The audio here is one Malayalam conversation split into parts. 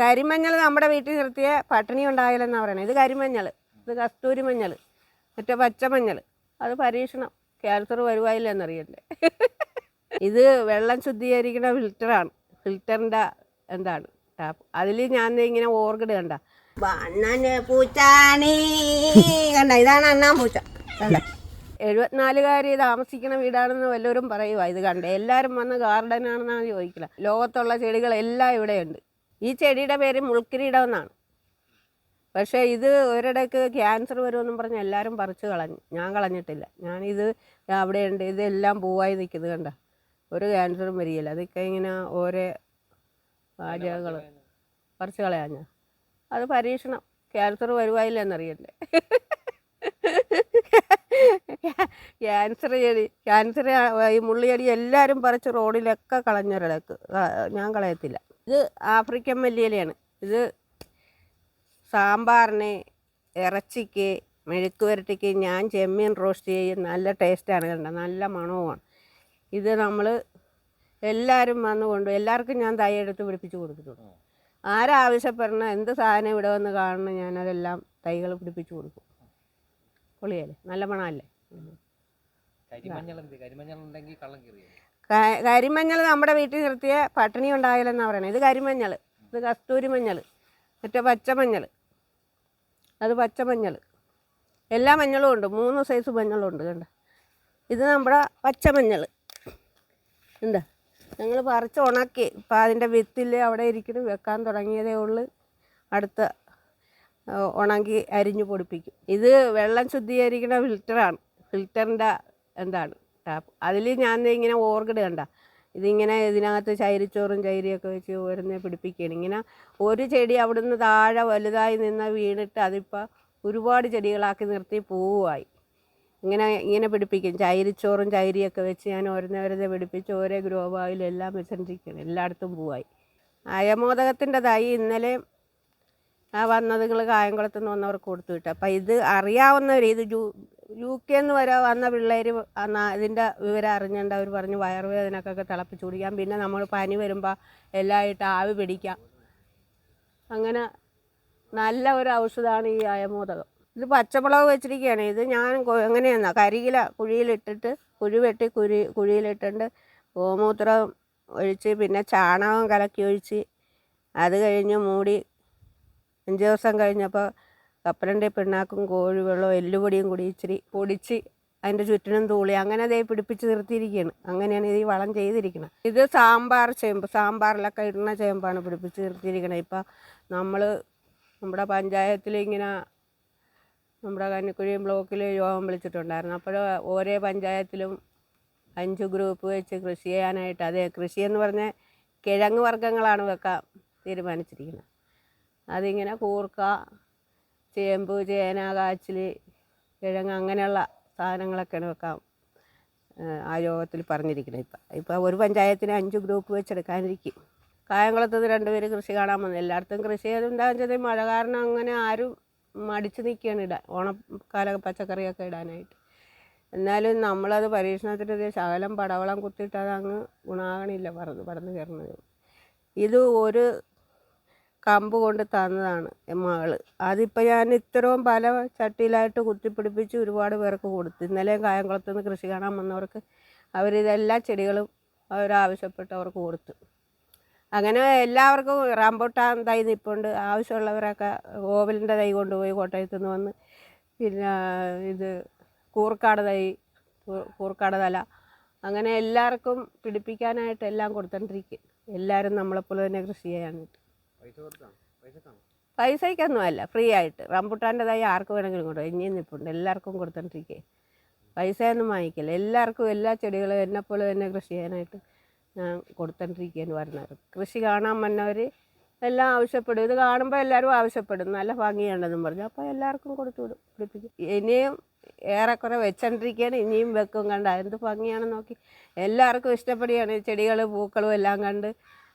കരിമഞ്ഞൾ നമ്മുടെ വീട്ടിൽ നിർത്തിയ പട്ടിണി ഉണ്ടായാലെന്നാണ് പറയണത് ഇത് കരിമഞ്ഞൾ ഇത് കസ്തൂരി മഞ്ഞൾ മറ്റേ പച്ചമഞ്ഞൾ അത് പരീക്ഷണം. ക്യാൻസർ വരുവായില്ല എന്നറിയണ്ടേ. ഇത് വെള്ളം ശുദ്ധീകരിക്കുന്ന ഫിൽറ്ററാണ് ഫിൽറ്ററിന്റെ എന്താണ്? അതിൽ ഞാൻ ഇങ്ങനെ ഓർഗിഡ് കണ്ട. പൂച്ചാണി. കണ്ട? ഇതാണ് അണ്ണാൻ പൂച്ച. എഴുപത്തിനാലുകാരി താമസിക്കുന്ന വീടാണെന്ന് വല്ലവരും പറയുക ഇത് കണ്ട്. എല്ലാവരും വന്ന് ഗാർഡൻ ആണെന്നാണ് ചോദിക്കില്ല ലോകത്തുള്ള ചെടികളെല്ലാം ഇവിടെയുണ്ട്. ഈ ചെടിയുടെ പേര് മുൾക്കിരീടം എന്നാണ് പക്ഷേ ഇത് ഒരിടയ്ക്ക് ക്യാൻസർ വരുമെന്നും പറഞ്ഞ് എല്ലാവരും പറിച്ചു കളഞ്ഞു. ഞാൻ കളഞ്ഞിട്ടില്ല. ഞാനിത് അവിടെയുണ്ട്. ഇതെല്ലാം പൂവായി നിൽക്കുന്നത് കണ്ട. ഒരു ക്യാൻസറും വരികയില്ല. അതൊക്കെ ഇങ്ങനെ ഓരോ പാചകങ്ങൾ പറിച്ചു കളയാഞ്ഞ. അത് പരീക്ഷണം. ക്യാൻസർ വരുവായില്ല എന്നറിയല്ലേ ക്യാൻസർ ചെടി ക്യാൻസർ ഈ മുള്ളിയടി എല്ലാവരും പറിച്ച് റോഡിലൊക്കെ കളഞ്ഞൊരിടക്ക്. ഞാൻ കളയത്തില്ല. ഇത് ആഫ്രിക്കൻ മല്ലിയിലയാണ്. ഇത് സാമ്പാറിന് ഇറച്ചിക്ക് മെഴുക്ക് വരട്ടിക്ക് ഞാൻ ചെമ്മീൻ റോസ്റ്റ് ചെയ്യും. നല്ല ടേസ്റ്റാണ് കണ്ടത് നല്ല മണവുമാണ്. ഇത് നമ്മൾ എല്ലാവരും വന്ന് കൊണ്ട് എല്ലാവർക്കും ഞാൻ തൈ എടുത്ത് പിടിപ്പിച്ച് കൊടുത്തിട്ടുണ്ട്. ആരാവശ്യപ്പെടണം എന്ത് സാധനം ഇവിടെ വന്ന് കാണണം ഞാനതെല്ലാം തൈകൾ പിടിപ്പിച്ച് കൊടുക്കും. പൊളിയല്ലേ? നല്ല മണമല്ലേ? കരിമഞ്ഞൾ കരിമഞ്ഞൾ ഉണ്ടെങ്കിൽ കരിമഞ്ഞൾ നമ്മുടെ വീട്ടിൽ നിർത്തിയ പട്ടിണി ഉണ്ടായാലെന്നാണ് പറയുന്നത് ഇത് കരിമഞ്ഞൾ ഇത് കസ്തൂരി മഞ്ഞൾ മറ്റേ പച്ചമഞ്ഞൾ അത് പച്ചമഞ്ഞൾ എല്ലാ മഞ്ഞളും ഉണ്ട്. മൂന്ന് സൈസ് മഞ്ഞളും ഉണ്ട് കണ്ട? ഇത് നമ്മുടെ പച്ചമഞ്ഞൾ എന്താ ഞങ്ങൾ പറിച്ച് ഉണക്കി. ഇപ്പം അതിന്റെ വിത്തിൽ അവിടെ ഇരിക്കണം. വെക്കാൻ തുടങ്ങിയതേ ഉള്ളു. അടുത്ത ഉണങ്ങി അരിഞ്ഞു പൊടിപ്പിക്കും. ഇത് വെള്ളം ശുദ്ധീകരിക്കുന്ന ഫിൽറ്ററാണ് ഫിൽറ്ററിന്റെ എന്താണ്? ടാപ്പ് അതിൽ ഞാൻ ഇങ്ങനെ ഓർഗിഡ് കണ്ട. ഇതിങ്ങനെ ഇതിനകത്ത് ചൈരിച്ചോറും ചൈരിയൊക്കെ വെച്ച് ഓരോന്നെ പിടിപ്പിക്കുകയാണ്. ഇങ്ങനെ ഒരു ചെടി അവിടുന്ന് താഴെ വലുതായി നിന്ന് വീണിട്ട് അതിപ്പോൾ ഒരുപാട് ചെടികളാക്കി നിർത്തി പൂവായി ഇങ്ങനെ ഇങ്ങനെ പിടിപ്പിക്കും. ചൈരിച്ചോറും ചൈരിയൊക്കെ വെച്ച് ഞാൻ ഓരോന്നെ പിടിപ്പിച്ച് ഓരോ ഗ്രോ ബാഗിലെല്ലാം വെച്ചിരിക്കുകയാണ് എല്ലായിടത്തും പോവായി. അയമോദകത്തിന്റെ തൈ ഇന്നലെ ആ വന്നത് നിങ്ങൾ കായംകുളത്ത് നിന്ന് വന്നവർക്ക് കൊടുത്തു വിട്ടു അപ്പം ഇത് അറിയാവുന്നവർ ഇത് യു യു കെ എന്ന് വരെ വന്ന പിള്ളേർ ഇതിന്റെ വിവരം അറിഞ്ഞുകൊണ്ട് അവർ പറഞ്ഞു വയറുവേദനക്കൊക്കെ തിളപ്പിച്ച് കുടിക്കാം. പിന്നെ നമ്മൾ പനി വരുമ്പോൾ എല്ലായിട്ട് ആവി പിടിക്കാം. അങ്ങനെ നല്ല ഒരു ഔഷധമാണ് ഈ അയമോദകം. ഇത് പച്ചമുളക് വെച്ചിരിക്കുകയാണ് ഇത് ഞാൻ എങ്ങനെയെന്നാ കരികില കുഴിയിലിട്ടിട്ട് കുഴി വെട്ടി കുഴി കുഴിയിലിട്ടിട്ട് ഗോമൂത്രം ഒഴിച്ച് പിന്നെ ചാണകം കലക്കി ഒഴിച്ച് അത് കഴിഞ്ഞ് മൂടി അഞ്ച് ദിവസം കഴിഞ്ഞപ്പോൾ കപ്പലണ്ടി പിണ്ണാക്കും കോഴിവെള്ളവും എല്ലുപൊടിയും കൂടി ഇച്ചിരി പൊടിച്ച് അതിന്റെ ചുറ്റിനും തൂളി അങ്ങനെ അതേ പിടിപ്പിച്ച് നിർത്തിയിരിക്കുകയാണ്. അങ്ങനെയാണ് ഇത് ഈ വളം ചെയ്തിരിക്കുന്നത്. ഇത് സാമ്പാർ ചേമ്പ് സാമ്പാറിലൊക്കെ ഇടുന്ന ചേമ്പാണ് പിടിപ്പിച്ച് നിർത്തിയിരിക്കുന്നത്. ഇപ്പം നമ്മൾ നമ്മുടെ പഞ്ചായത്തിൽ ഇങ്ങനെ നമ്മുടെ കന്നിക്കുഴി ബ്ലോക്കിൽ യോഗം വിളിച്ചിട്ടുണ്ടായിരുന്നു. അപ്പോൾ ഓരോ പഞ്ചായത്തിലും അഞ്ച് ഗ്രൂപ്പ് വെച്ച് കൃഷി ചെയ്യാനായിട്ട് അതെ കൃഷി എന്ന് പറഞ്ഞാൽ കിഴങ്ങ് വർഗങ്ങളാണ് വെക്കാൻ തീരുമാനിച്ചിരിക്കുന്നത്. അതിങ്ങനെ കൂർക്ക ചേമ്പ് ചേന കാച്ചിൽ കിഴങ്ങ് അങ്ങനെയുള്ള സാധനങ്ങളൊക്കെയാണ് വെക്കാം ആ യോഗത്തിൽ പറഞ്ഞിരിക്കുന്നത് ഇപ്പം. ഇപ്പം ഒരു പഞ്ചായത്തിന് അഞ്ച് ഗ്രൂപ്പ് വെച്ചെടുക്കാനിരിക്കും. കായംകുളത്ത് രണ്ടുപേര് കൃഷി കാണാൻ വന്നു. എല്ലായിടത്തും കൃഷി എന്താണെന്ന് വെച്ചാൽ മഴ കാരണം അങ്ങനെ ആരും മടിച്ചു നിൽക്കുകയാണ് ഇടാൻ ഓണക്കാല പച്ചക്കറിയൊക്കെ ഇടാനായിട്ട്. എന്നാലും നമ്മളത് പരീക്ഷണത്തിന്റെ ശകലം പടവളം കുത്തിയിട്ട് അത് അങ്ങ് ഗുണാകണില്ല പറന്ന് പടന്ന് കയറുന്നത്. ഇത് ഒരു കമ്പ് കൊണ്ട് തന്നതാണ് മകൾ അതിപ്പോൾ ഞാൻ ഇത്രയും പല ചട്ടിയിലായിട്ട് കുത്തിപ്പിടിപ്പിച്ച് ഒരുപാട് പേർക്ക് കൊടുത്തു. ഇന്നലെയും കായംകുളത്ത് നിന്ന് കൃഷി കാണാൻ വന്നവർക്ക് അവരിതെല്ലാ ചെടികളും അവരാവശ്യപ്പെട്ടവർക്ക് കൊടുത്തു. അങ്ങനെ എല്ലാവർക്കും റംബുട്ടാൻ തൈ നിൽപ്പുണ്ട് ആവശ്യമുള്ളവരൊക്കെ ഓവലിന്റെ തൈ കൊണ്ടുപോയി കോട്ടയത്ത് നിന്ന് വന്ന് പിന്നെ ഇത് കൂർക്കാട് തൈ കൂർക്കാട് തല. അങ്ങനെ എല്ലാവർക്കും പിടിപ്പിക്കാനായിട്ട് എല്ലാം കൊടുത്തോണ്ടിരിക്കും. എല്ലാവരും നമ്മളെപ്പോലെ തന്നെ കൃഷി ചെയ്യാനായിട്ട്. പൈസ കൊടുത്താണോ പൈസക്കാണോ പൈസയ്ക്കൊന്നും അല്ല ഫ്രീ ആയിട്ട് റംബുട്ടാന്റെ തൈ ആർക്ക് വേണമെങ്കിലും കൊടുക്കും ഇനിയും നിൽപ്പുണ്ട് എല്ലാവർക്കും കൊടുത്തോണ്ടിരിക്കേ. പൈസയൊന്നും വാങ്ങിക്കില്ല. എല്ലാവർക്കും എല്ലാ ചെടികളും എന്നെപ്പോലെ തന്നെ കൃഷി ചെയ്യാനായിട്ട് ഞാൻ കൊടുത്തോണ്ടിരിക്കുകയാണ് പറഞ്ഞത് കൃഷി കാണാൻ വന്നവർ എല്ലാം ആവശ്യപ്പെടും. ഇത് കാണുമ്പോൾ എല്ലാവരും ആവശ്യപ്പെടും. നല്ല ഭംഗിയുണ്ടെന്നും പറഞ്ഞു. അപ്പോൾ എല്ലാവർക്കും കൊടുത്തു വിടും. പിടിപ്പിക്കും. ഇനിയും ഏറെക്കുറെ വെച്ചോണ്ടിരിക്കുകയാണ് ഇനിയും വെക്കും കണ്ട. എന്ത് ഭംഗിയാണെന്ന് നോക്കി. എല്ലാവർക്കും ഇഷ്ടപ്പെടുകയാണ് ചെടികൾ പൂക്കളും എല്ലാം കണ്ട്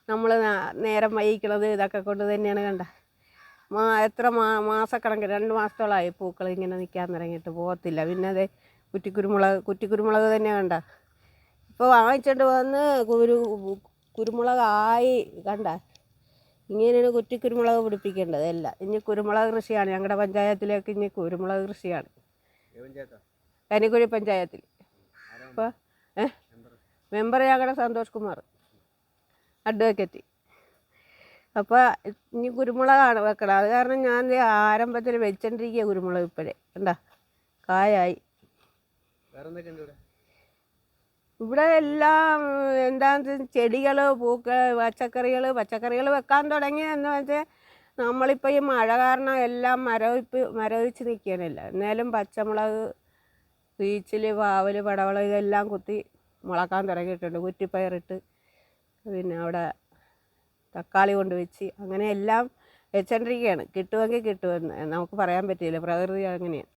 നമ്മൾ നേരം വൈകിക്കണത് ഇതൊക്കെ കൊണ്ട് തന്നെയാണ് കണ്ട. മാ എത്ര മാ മാസക്കണക്ക് രണ്ട് മാസത്തോളമായി പൂക്കൾ ഇങ്ങനെ നിൽക്കാൻ തുടങ്ങിയിട്ട് പോകത്തില്ല. പിന്നെ അതെ കുറ്റിക്കുരുമുളക് കുറ്റിക്കുരുമുളക് തന്നെ കണ്ട. ഇപ്പോൾ വാങ്ങിച്ചോണ്ട് വന്ന് കുരു കുരുമുളകായി കണ്ട. ഇങ്ങനെയാണ് കുറ്റിക്കുരുമുളക് പിടിപ്പിക്കേണ്ടത് അല്ല ഇനി കുരുമുളക് കൃഷിയാണ്. ഞങ്ങളുടെ പഞ്ചായത്തിലേക്ക് ഇനി കുരുമുളക് കൃഷിയാണ്. കനിക്കുഴി പഞ്ചായത്തിൽ. അപ്പോൾ മെമ്പർ ഞങ്ങളുടെ സന്തോഷ് കുമാർ. അഡ്വക്കേറ്റ്. അപ്പോൾ ഇനി കുരുമുളകാണ് വെക്കണം. അത് കാരണം ഞാൻ ആരംഭത്തിൽ വെച്ചോണ്ടിരിക്കുക കുരുമുളക് ഇപ്പോഴേ. എന്താ കായായി. ഇവിടെ? എല്ലാം എന്താന്ന് ചെടികൾ പൂക്കൾ പച്ചക്കറികൾ പച്ചക്കറികൾ വെക്കാൻ തുടങ്ങിയെന്ന് വെച്ചാൽ നമ്മളിപ്പോൾ ഈ മഴ കാരണം എല്ലാം മരവിപ്പ് മരവിച്ച് നിൽക്കണില്ല എന്നാലും പച്ചമുളക് വീച്ചിൽ പാവൽ പടവള ഇതെല്ലാം കുത്തി മുളക്കാൻ തുടങ്ങിയിട്ടുണ്ട്. കുറ്റിപ്പയറിട്ട് പിന്നെ അവിടെ തക്കാളി കൊണ്ട് വെച്ച് അങ്ങനെ എല്ലാം വെച്ചോണ്ടിരിക്കുകയാണ് കിട്ടുമെങ്കിൽ കിട്ടുമെന്ന് നമുക്ക് പറയാൻ പറ്റില്ല പ്രകൃതി അങ്ങനെയാണ്.